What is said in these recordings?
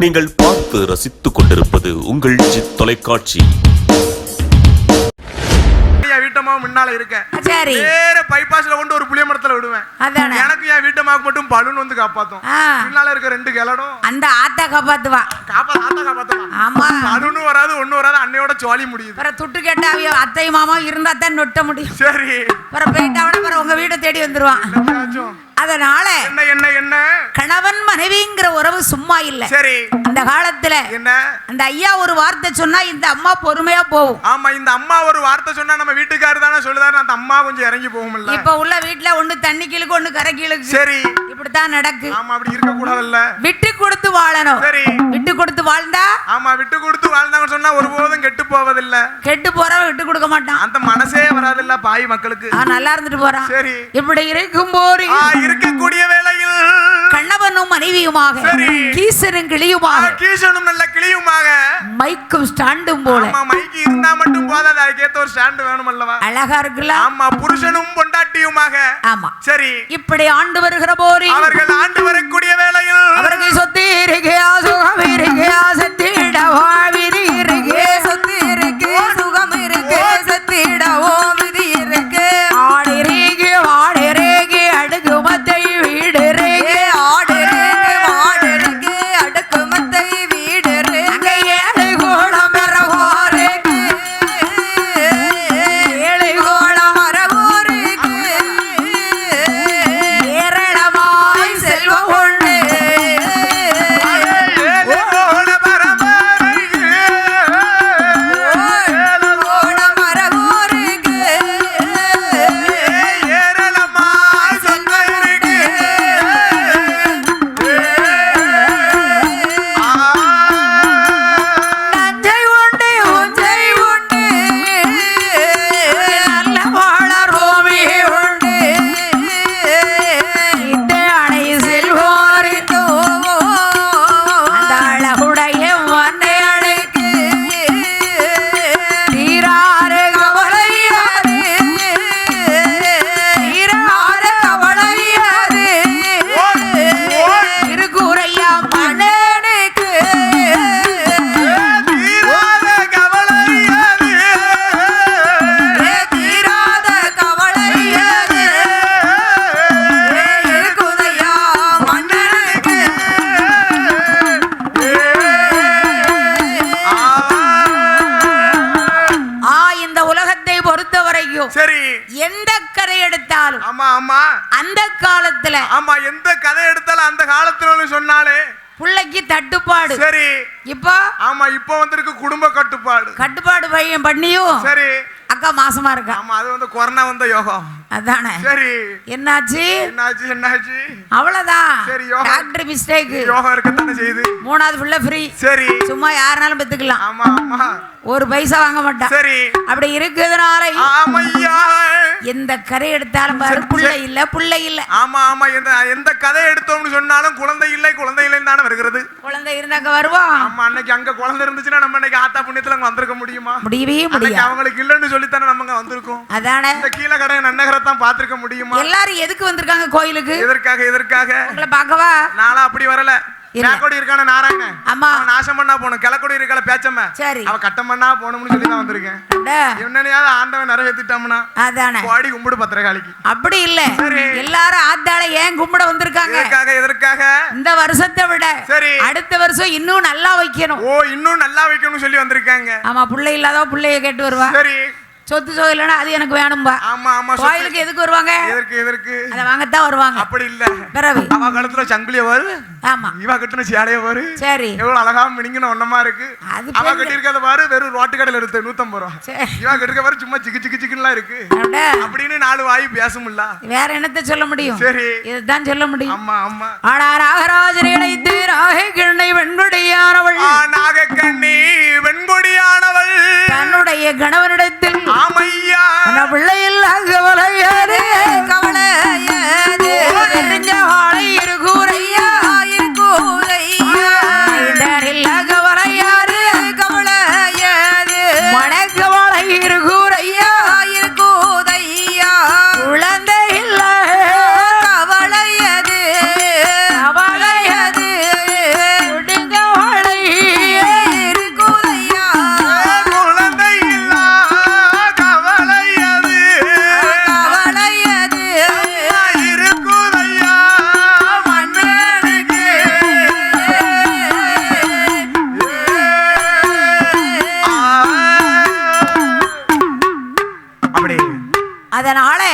நீங்கள் பார்த்து ரசித்துக் கொண்டிருப்பது உங்கள் ஜி தொலைக்காட்சி. என் வீட்டம்மா முன்னால இருக்கேன் சரி. வேற பைபாஸ்ல கொண்டு ஒரு புளிய மரத்துல விடுவேன். அதானே. எனக்கு என் வீட்டம்மாவுக்கு மட்டும் பலூன் வந்து காப்பாத்தும். ஆ. பின்னால இருக்க ரெண்டு கிளடும் அந்த ஆத்தா காப்பாத்துவா. காப்பா ஆத்தா காப்பாத்தும் ஆமா. பலூனும் வராது ஒண்ணும் வராது அன்னையோட ஜாலி முடியுது. அப்புறம் துட்டு கேட்ட அவிய அத்தை மாமா இருந்தா தான் நொட்ட முடியும். சரி. அப்புறம் போயிட்டாவன அப்புறம் உங்க வீட்டை தேடி வந்துருவான். அதனால என்ன என்ன என்ன? கணவன் மனைவிங்கிற உறவு சும்மா இல்ல. சரி. அந்த காலத்துல என்ன? அந்த ஐயா ஒரு வார்த்தை சொன்னா இந்த அம்மா பொறுமையா போகும். ஆமா இந்த அம்மா ஒரு வார்த்தை சொன்னா நம்ம வீட்டுக்காரர் தானே சொல்லுதாரு. அந்த அம்மா கொஞ்சம் இறங்கி போகும்ல. இப்ப உள்ள வீட்டுல ஒண்ணு தண்ணி கீழுக்கு ஒண்ணு கரை கீழுக்கு. சரி. இப்படித்தான் நடக்கு. ஆமா அப்படி இருக்க கூடாதுல்ல விட்டு கொடுத்து வாழணும். சரி. விட்டு கொடுத்து வாழ்ந்தா? ஆமா விட்டு கொடுத்து வாழ்ந்தாங்கன்னு சொன்னா ஒருபோதும் கெட்டு போவதில்ல. கெட்டு போறவன் விட்டு கொடுக்க மாட்டான். அந்த மனசே வராதுல்ல பாய் மக்களுக்கு. நல்லா இருந்துட்டு போறான். சரி. இப்படி இருக்கும் போது ஆ, இருக்கக்கூடிய வேளையில் கண்ணவனும் மனைவியுமாக. கீசனும் கிளியுமாக கீசனும் நல்ல கிளியுமாக. மைக்கும் ஸ்டாண்டும் போல. மைக்கு இருந்தா மட்டும் போதாது. அதுக்கேத்த ஒரு ஸ்டாண்ட் வேணும் அல்லவா அழகா இருக்குல்ல? ஆமா புருஷனும் பொண்டாட்டியுமாக. ஆமா. சரி. இப்படி ஆண்டு வருகிற போது அவர்கள் ஆண்டு வரக்கூடிய வேளையில் அவருக்கு சொத்து இருக்கையா பிள்ளைக்கு தட்டுப்பாடு சரி. இப்போ? ஆமா இப்போ வந்திருக்கு குடும்ப கட்டுப்பாடு. கட்டுப்பாடு பையன் பண்ணியும் சரி. அக்கா மாசமா இருக்கா? ஆமா அது வந்து கொரோனா வந்த யோகம். அதானே? சரி. என்னாச்சு? என்னாச்சு என்னாச்சு? அவ்வளவுதான் சரி, யோகா. டாக்டர் மிஸ்டேக் யோகம் இருக்கத்தானே செய்யுது? மூணாவது பிள்ளை ஃப்ரீ சரி. சும்மா யாருனாலும் பெத்துக்கலாம். ஆமா ஆமா. ஒரு பைசா வாங்க மாட்டான் சரி. அப்படி இருக்குதுனால ஆமையா. எந்த கரை எடுத்தாலும் பாரு புள்ள இல்ல புள்ள இல்ல. ஆமா ஆமா. எந்த எந்த கதை எடுத்தோம்னு சொன்னாலும் குழந்தை இல்லை குழந்தை இல்லைன்னு தானே வருகிறது. குழந்தை இருந்தாங்க வருவோம் ஆமா அன்னைக்கு அங்க குழந்தை இருந்துச்சுன்னா நம்ம இன்னைக்கு ஆத்தா புண்ணியத்துல அங்க வந்திருக்க முடியுமா? முடியவே அன்னைக்கு முடியாது. அவங்களுக்கு இல்லைன்னு சொல்லித்தானே நம்ம அங்க வந்திருக்கோம். அதானே? இந்த கீழே கடை நன்னகரத்தான் பாத்திருக்க முடியுமா? எல்லாரும் எதுக்கு வந்திருக்காங்க கோயிலுக்கு? எதற்காக எதற்காக? உங்களை பார்க்கவா? நாளா அப்படி வரல. மேக்கோடி இருக்கான நாராயணன். ஆமா. அவன் நாசம் பண்ணா போகணும். கிழக்கோடி இருக்கல பேச்சம்ம. சரி. அவ கட்டம் பண்ணா போகணும்னு சொல்லி தான் வந்திருக்கேன். அட, என்னனையாவது ஆண்டவன் நிறைவேற்றிட்டாம்னா அதானே. பாடி கும்பிடு பத்திரகாளிக்கு. அப்படி இல்ல. எல்லாரும் ஆத்தாள ஏன் கும்பிட வந்திருக்காங்க? எதற்காக எதற்காக? இந்த வருஷத்தை விட சரி. அடுத்த வருஷம் இன்னும் நல்லா வைக்கணும். ஓ இன்னும் நல்லா வைக்கணும்னு சொல்லி வந்திருக்காங்க. ஆமா புள்ளை இல்லாத புள்ளைய கேட்டு வருவா. சரி. சொத்து சோ இல்லைன்னா அது எனக்கு வேணும்பா. ஆமா ஆமா சொத்து- கோயிலுக்கு எதுக்கு வருவாங்க? எதற்கு எதற்கு? அதை வாங்கத்தான் வருவாங்க. அப்படி இல்ல. பிறகு அவ கழுத்துல சங்கிலிய வரு ஆமா. இவ கட்டுன சேலைய வரு சரி. எவ்வளவு அழகா மினிங்கின ஒன்னமா இருக்கு. அது அவ பெரிய- கட்டியிருக்கிறத பாரு வெறும் ரோட்டு கடையில எடுத்து நூத்தம்பது ரூபா. இவ கட்டிருக்க பாரு சும்மா சிக்கு சிக்கு சிக்குலாம் இருக்கு. அப்படின்னு நாலு வாய் பேசும்ல வேற என்னத்த சொல்ல முடியும்? சரி. இதுதான் சொல்ல முடியும். ஆமா ஆமா. ஆனா இணைத்து ராகை கிண்ணை வெண்குடியானவள் ஆ நாகக்கண்ணி வெண்கொடியானவள் தன்னுடைய கணவனிடத்தில் ஆமையா. பிள்ளையில் கவலையாது. கவலையாது தெரிஞ்ச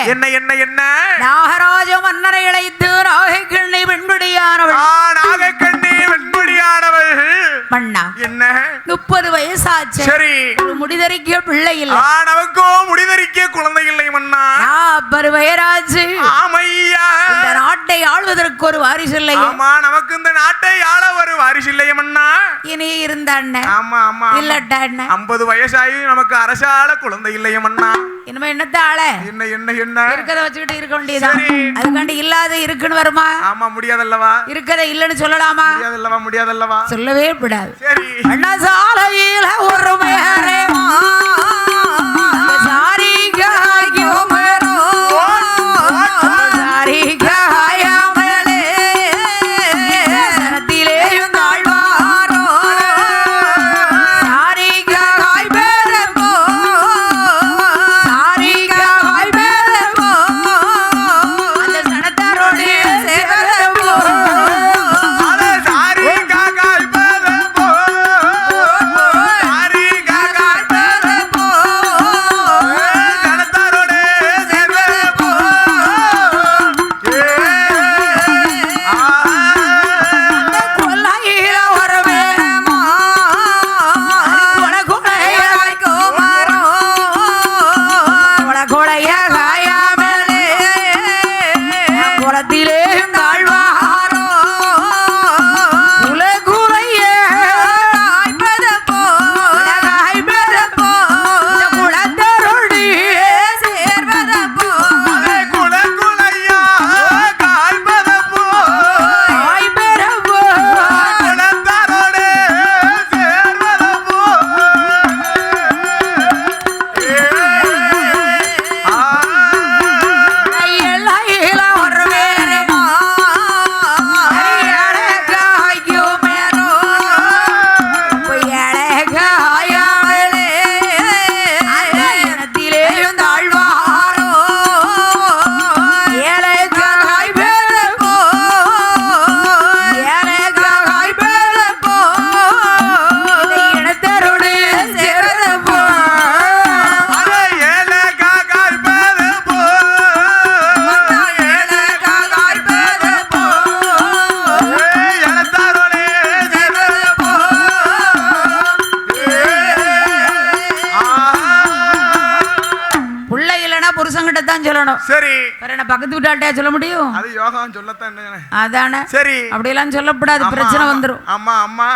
என்ன என்ன என்ன? நாகராஜ மன்னரை இழைத்து நாகை கிண்ணை வெண்படியானவள். நாகக்கண்ணி வெண்முடியானவள் மன்னா என்ன? முப்பது வயசாச்சு. சரி. முடிதறிக்க பிள்ளை இல்லை. நமக்கோ முடிதறிக்க குழந்தை இல்லை மன்னா. நாற்பது வயராச்சு. ஆமையா. இந்த நாட்டை ஆள்வதற்கு ஒரு வாரிசு இல்லை ஆமா நமக்கு இந்த நாட்டை வாரிசு இல்லையே மன்னா இனி இருந்த அண்ணன் ஆமா ஆமா இல்லட்டா அண்ணன் ஐம்பது வயசாகி நமக்கு அரசால குழந்தை இல்லையே மன்னா இனிமே என்னத்த ஆள? என்ன என்ன என்ன? இருக்கத வச்சுக்கிட்டு இருக்க வேண்டியதுதான். சரி. அதுக்காண்டி இல்லாத இருக்குன்னு வருமா? ஆமா முடியாதல்லவா? இருக்கத இல்லைன்னு சொல்லலாமா? முடியாதல்லவா முடியாதல்லவா? சொல்லவே கூடாது. சரி. அண்ணா சாலையில சொல்லணும். சரி. வேற என்ன பக்கத்து வீட்டாள்கிட்டயா சொல்ல முடியும்? அது யோகம் சொல்லத்தான் என்ன அதானே? சரி. அப்படியெல்லாம் சொல்லக்கூடாது அம்மா, பிரச்சனை அம்மா, வந்துரும். அம்மா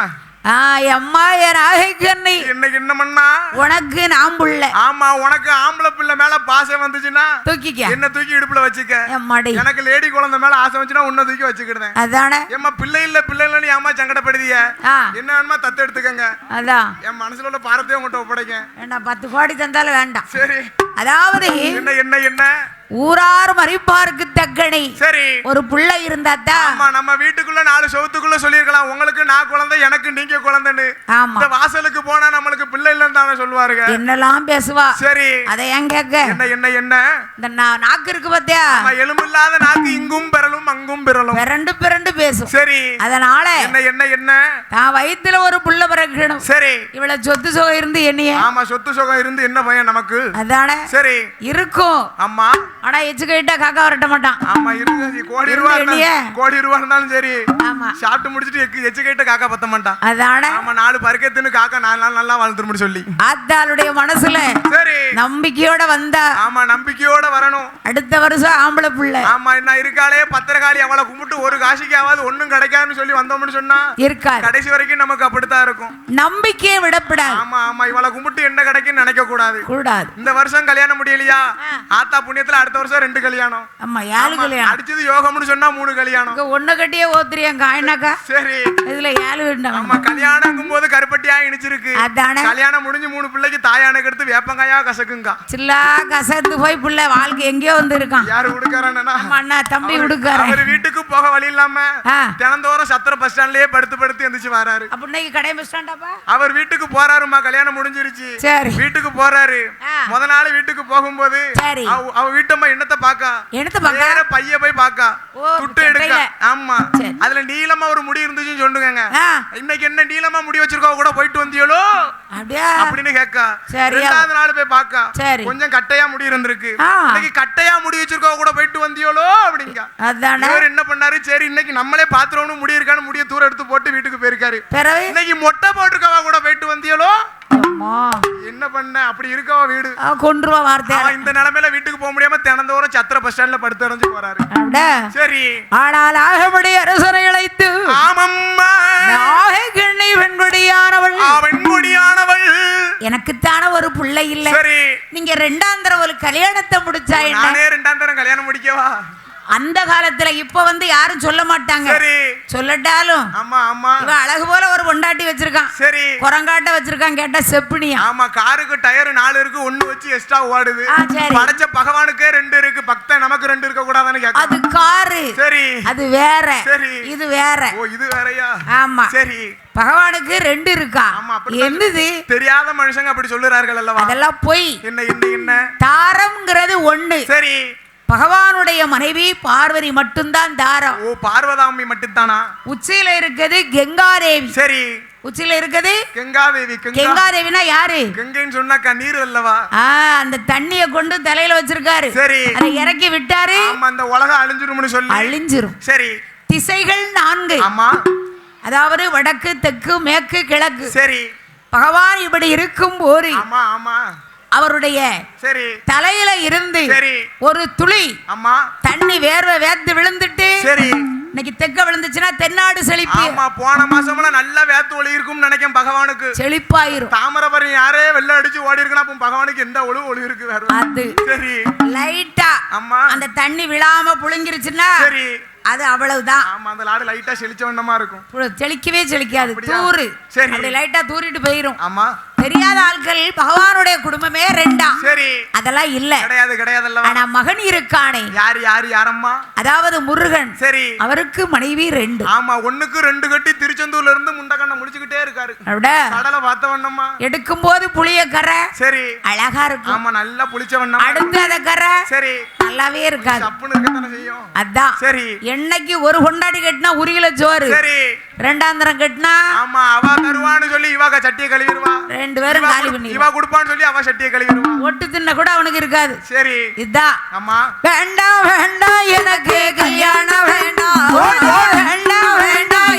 அம்மா என் ராகைக்கண்ணி. இன்னைக்கு என்ன பண்ணா? உனக்கு நான் புள்ள. ஆமா உனக்கு ஆம்பளை பிள்ளை மேல பாசம் வந்துச்சுன்னா தூக்கிக்க. என்ன தூக்கி இடுப்புல வச்சுக்க? எம்மாடி எனக்கு லேடி குழந்தை மேல ஆசை வந்துச்சுன்னா உன்னை தூக்கி வச்சுக்கிடுதேன் அதானே? ஏம்மா பிள்ளை இல்ல பிள்ளை ஏமா சங்கடப்படுதிய? என்ன வேணுமா தத்து எடுத்துக்கங்க. அதான் என் மனசுல உள்ள பாரத்தையும் உங்கள்கிட்ட ஒப்படைக்க என்ன பத்து கோடி தந்தாலும் வேண்டாம். சரி. அதாவது என்ன என்ன என்ன? ஊரார் மறிப்பாருக்கு தக்கணி. சரி. ஒரு புள்ள இருந்தாத்தான் ஆமா நம்ம வீட்டுக்குள்ள நாலு சவுத்துக்குள்ள சொல்லியிருக்கலாம். உங்களுக்கு நான் குழந்தை எனக்கு நீங்க குழந்தைன்னு. ஆமா. இந்த வாசலுக்கு போனா நம்மளுக்கு பிள்ளை இல்லைன்னு தானே சொல்லுவாருங்க. என்னெல்லாம் பேசுவா? சரி. அதை ஏன் கேட்க? என்ன என்ன என்ன? இந்த நாக்கு இருக்கு பாத்தியா? ஆமா எலும்பில்லாத நாக்கு இங்கும் பெறலும் அங்கும் பெறலும் பிறண்டு பிறண்டு பேசும். சரி. அதனால என்ன என்ன என்ன? தான் வயித்துல ஒரு புள்ள பிறக்கணும். சரி. இவ்வளவு சொத்து சுகம் இருந்து என்னைய? ஆமா சொத்து சுகம் இருந்து என்ன பையன் நமக்கு? அதானே? சரி. இருக்கும். ஆமா. ஆனா எச்சு கைட்டா காக்கா வரட்ட மாட்டான். ஆமா இருக்கு கோடி இருந்து ரூபா எண்ணியே. இருந்தாலும் கோடி ரூபா இருந்தாலும் சரி. ஆமா. சாப்பிட்டு முடிச்சிட்டு எக்கு எச்சு கைட்ட காக்கா பத்த மாட்டான். அதானே? ஆமா நாலு பருக்கே தின்னு காக்கா நாலு நாள் நல்லா வாழ்ந்துருமுன்னு சொல்லி. ஆத்தாளுடைய மனசுல சரி. நம்பிக்கையோட வந்தா. ஆமா நம்பிக்கையோட வரணும். அடுத்த வருஷம் ஆம்பளை புள்ள. ஆமா என்ன இருக்காளே பத்திரகாளி அவளை கும்பிட்டு ஒரு காசிக்காவது ஒண்ணும் கிடைக்காதுன்னு சொல்லி வந்தோம்னு சொன்னா இருக்காரு கடைசி வரைக்கும் நமக்கு அப்படித்தான் இருக்கும். நம்பிக்கையை விடப்படாது. ஆமா ஆமா இவளை கும்பிட்டு என்ன கிடைக்கும்னு நினைக்க கூடாது. கூடாது இந்த வருஷம் கல்யாணம் முடியலையா? ஆத்தா புண்ணியத்துல அடுத்த வருஷம் ரெண்டு கல்யாணம். ஆமா ஏழு கல்யாணம். அடிச்சது யோகம்னு சொன்னா மூணு கல்யாணம். ஒண்ணு கட்டியே ஓத்துறியாங்க காயினாக்கா சரி. இதுல ஏழு ஆமா கல்யாணங்கும் போது கருப்பட்டியா இனிச்சிருக்கு. அதானே. கல்யாணம் முடிஞ்சு மூணு பிள்ளைக்கு தாயானுக்கு எடுத்து வேப்பங்காயா கசக்குங்க. சில்லா கசந்து போய் புள்ள வாழ்க்கை எங்கேயோ வந்து இருக்கான் யாரு கொடுக்கறானா ஆமா அண்ணா தம்பி விடுக்காரன் அவர் வீட்டுக்கு போக வழி இல்லாம தினந்தோறும் சத்திர பஸ் ஸ்டாண்ட்லயே படுத்து படுத்து எந்திரிச்சு வராரு. இன்னைக்கு கடை பஸ் ஸ்டாண்டாப்பா? அவர் வீட்டுக்கு போறாருமா கல்யாணம் முடிஞ்சிருச்சு. சரி. வீட்டுக்கு போறாரு. முத நாள் வீட்டுக்கு போகும்போது. அவ அவ வீட்டம்மா என்னத்த பாக்கா. எடுத்து பாக்க? நேர பைய போய் பாக்கா. துட்டு எடுக்க. ஆமா. அதுல நீளமா ஒரு முடி இருந்துச்சுன்னு சொல்லுங்க. இன்னைக்கு என்ன நீளமா முடி வச்சிருக்கோ கூட போயிட்டு வந்தியோலோ? அப்படின்னு கேக்கா. ரெண்டாவது நாள் போய் பாக்கா. கொஞ்சம் கட்டையா முடி இருந்திருக்கு. இன்னைக்கு கட்டையா முடி வச்சிருக்கோ கூட போயிட்டு வந்தியோலோ? அப்படிங்க. அதானே. இவர் என்ன பண்ணாரு? சரி இன்னைக்கு நம்மளே பாத்துறோம்னு முடி இருக்கான்னு முடிய தூரம் எடுத்து போட்டு வீட்டுக்கு போயிருக்காரு. இன்னைக்கு மொட்டை போட்டிருக்கவா கூட போயிட்டு வந்தியோலோ? அம்மா என்ன பண்ண? அப்படி இருக்கவா வீடு? கொன்றுவா வார்த்தை அவன் இந்த நிலைமையில வீட்டுக்கு போக முடியாம தினந்தோறும் சத்திர பஸ் ஸ்டாண்ட்ல படுத்து அடைஞ்சு போறாரு? சரி. ஆனால் ஆகபடி அரசரை அழைத்து ஆமம்மா. நாகக்கண்ணி வெண்கொடியானவள் அவன் கொடியானவள் எனக்குத்தான ஒரு பிள்ளை இல்ல. நீங்க ரெண்டாம் தரம் ஒரு கல்யாணத்தை முடிச்சா என்ன நானே ரெண்டாம் தரம் கல்யாணம் முடிக்கவா? அந்த காலத்துல இப்ப வந்து யாரும் சொல்ல மாட்டாங்க. சரி. சொல்லட்டாலும். ஆமா ஆமா. இவ அழகு போல ஒரு பொண்டாட்டி வச்சிருக்கான். சரி. குரங்காட்ட வச்சிருக்கான் கேட்டா செப்பினியா? ஆமா காருக்கு டயர் நாலு இருக்கு ஒண்ணு வச்சு எக்ஸ்ட்ரா ஓடுது. படைச்ச பகவானுக்கே ரெண்டு இருக்கு பக்தன் நமக்கு ரெண்டு இருக்க கூடாதுன்னு கேட்க அது காரு. சரி. அது வேற. சரி. இது வேற. ஓ இது வேறயா? ஆமா. சரி. பகவானுக்கு ரெண்டு இருக்கா? என்னது? தெரியாத மனுஷங்க அப்படி சொல்லுறார்கள் அல்லவா? அதெல்லாம் பொய். என்ன என்ன என்ன? தாரம்ங்கிறது ஒண்ணு. சரி. பகவானுடைய மனைவி பார்வதி மட்டும்தான் தாரம். ஓ பார்வதாமி மட்டும்தானா? உச்சியில இருக்குது கெங்காதேவி. சரி. உச்சியில இருக்குது கங்காதேவி கங்கா. கெங்காதேவினா யாரு? கங்கைன்னு சொன்னாக்கா நீர் அல்லவா? அந்த தண்ணிய கொண்டு தலையில வச்சிருக்காரு. சரி. அதை இறக்கி விட்டாரு. அந்த உலகம் அழிஞ்சிரும்னு சொல்லி. அழிஞ்சிரும். சரி. திசைகள் நான்கு. ஆமா. அதாவது வடக்கு தெற்கு மேற்கு கிழக்கு. சரி. பகவான் இப்படி இருக்கும் போது ஆமா ஆமா. அவருடைய சரி. தலையில இருந்து சரி. ஒரு துளி ஆமா தண்ணி வேர்வை வேர்த்து விழுந்துட்டு சரி. இன்னைக்கு தெக்க விழுந்துச்சுன்னா தென்னாடு செழிப்பு. ஆமா போன மாசம்லாம் நல்லா வேத்து ஒளி இருக்கும்னு நினைக்கிறேன் பகவானுக்கு. செழிப்பாயிரும். தாமிரபரணி யாரே வெள்ள அடிச்சு ஓடி இருக்குன்னா அப்போ பகவானுக்கு எந்த ஒளி ஒளி இருக்கு வேற? அது சரி. லைட்டா ஆமா அந்த தண்ணி விழாம புழுங்கிருச்சுன்னா சரி. அது அவ்வளவுதான். ஆமா அந்த லாடு லைட்டா செழிச்ச வண்ணமா இருக்கும். தெளிக்கவே செழிக்காது? தூரு சரி. லைட்டா தூரிட்டு போயிரும். ஆமா. தெரியாத ஆட்கள் பகவானுடைய குடும்பமே ரெண்டா. சரி. அதெல்லாம் இல்ல. கிடையாது கிடையாது ஆனா மகன் இருக்கானே. யாரு யாரு யாரம்மா? அதாவது முருகன். சரி. அவருக்கு மனைவி ரெண்டு. ஆமா ஒண்ணுக்கு ரெண்டு கட்டி திருச்செந்தூர்ல இருந்து முண்டக்கண்ணை முடிச்சுக்கிட்டே இருக்காரு? கடலை பார்த்த வண்ணம்மா. எடுக்கும் போது புளிய கரை. சரி. அழகா இருக்கும். ஆமா நல்லா புளிச்ச வண்ணம் அடுத்து அத கரை. சரி. நல்லாவே இருக்காது. அதான். சரி. என்னைக்கு ஒரு கொண்டாடி கட்டினா உரியில சோறு. சரி. ரெண்டாந்திரம் கட்டினா ஆமா அவ தருவான்னு சொல்லி இவ சட்டியை கழுவிடுவா. ரெண்டு பேரும் காலி பண்ணி இவ கொடுப்பான்னு சொல்லி அவ சட்டியை கழுவிடுவா. ஒட்டு தின்ன கூட அவனுக்கு இருக்காது. சரி. இதான் ஆமா. வேண்டாம் வேண்டாம் எனக்கு கல்யாணம் வேண்டாம். வேண்டாம் வேண்டாம்